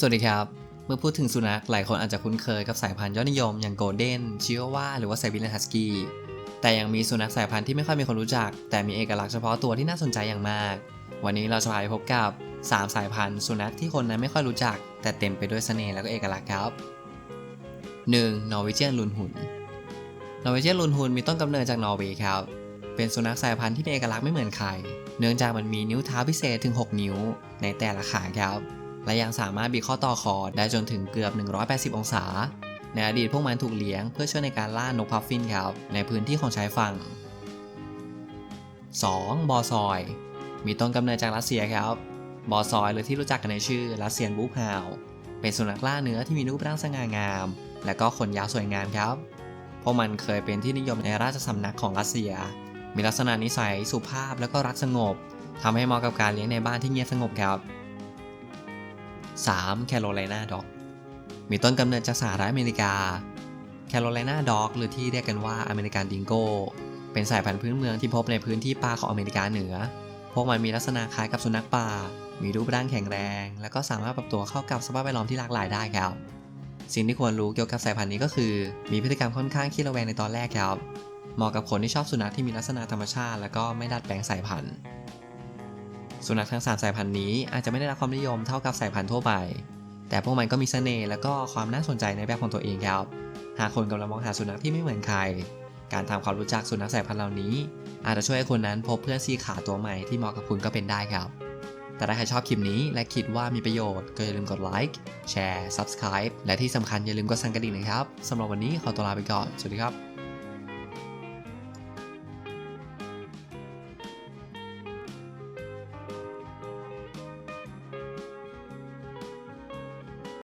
สวัสดีครับ เมื่อพูดถึงสุนัขหลายคนอาจจะคุ้นเคยกับสายพันธุ์ยอดนิยมอย่างโกลเด้นชิวาว่าหรือว่าไซบีเรียนฮัสกี้แต่ยังมีสุนัขสายพันธุ์ที่ไม่ค่อยมีคนรู้จัก แต่มีเอกลักษณ์เฉพาะตัวที่น่าสนใจอย่างมาก วันนี้เราจะพาไปพบกับ 3 สายพันธุ์สุนัขที่คนนั้นไม่ค่อยรู้จัก แต่เต็มไปด้วยเสน่ห์และก็เอกลักษณ์ครับ 1. นอร์เวเจียนลุนหุนนอร์เวเจียนลุนหุนมีต้นกำเนิดจากนอร์เวย์ครับ เป็นสุนัขสายพันธุ์ที่มีเอกลักษณ์ไม่เหมือนใคร เนื่องจากมันมีนิ้วเท้าพิเศษถึง 6 นิ้วในแต่ละขาครับ และยังสามารถบีข้อต่อคอได้จนถึงเกือบ 180 องศา ในอดีตพวกมันถูกเลี้ยงเพื่อช่วยในการล่านกพัฟฟินครับในพื้นที่ของชายฝั่ง 2. บอซอย มีต้นกำเนิดจากรัสเซียครับ บอซอยหรือที่รู้จักกันในชื่อรัสเซียนบูฟฮาว เป็นสุนัขล่าเนื้อที่มีรูปร่างสง่างาม และก็ขนยาวสวยงามครับ พวกมันเคยเป็นที่นิยมในราชสำนักของรัสเซีย มีลักษณะนิสัยสุภาพและก็รักสงบทำให้เหมาะกับการเลี้ยงในบ้านที่เงียบสงบครับ 3. แคโรไลนาด็อกมีต้นกำเนิดจากสหรัฐอเมริกา แคโรไลนาด็อกหรือที่เรียกกันว่าอเมริกันดิงโกเป็นสายพันธุ์พื้นเมืองที่พบในพื้นที่ป่าของอเมริกาเหนือ พวกมันมีลักษณะคล้ายกับสุนัขป่า มีรูปร่างแข็งแรง และก็สามารถปรับตัวเข้ากับสภาพแวดล้อมที่หลากหลายได้ครับ สิ่งที่ควรรู้เกี่ยวกับสายพันธุ์นี้ก็คือ มีพฤติกรรมค่อนข้างขี้ระแวงในตอนแรกครับ เหมาะกับคนที่ชอบสุนัขที่มีลักษณะธรรมชาติ และก็ไม่ดัดแปลงสายพันธุ์ สุนัขทั้ง 3 สายพันธุ์นี้อาจจะไม่ได้รับความนิยมเท่ากับสายพันธุ์ทั่วไป แต่พวกมันก็มีเสน่ห์และก็ความน่าสนใจในแบบของตัวเองครับ หากคนกำลังมองหาสุนัขที่ไม่เหมือนใคร การทำความรู้จักสุนัขสายพันธุ์เหล่านี้ อาจจะช่วยให้คนนั้นพบเพื่อนซีขาตัวใหม่ที่เหมาะกับคุณก็เป็นได้ครับ แต่ถ้าใครชอบคลิปนี้และคิดว่ามีประโยชน์ก็อย่าลืมกดไลค์แชร์ Subscribe และที่สำคัญอย่าลืมกดสั่นกระดิ่งนะครับสำหรับวันนี้ขอตัวลาไปก่อนสวัสดีครับ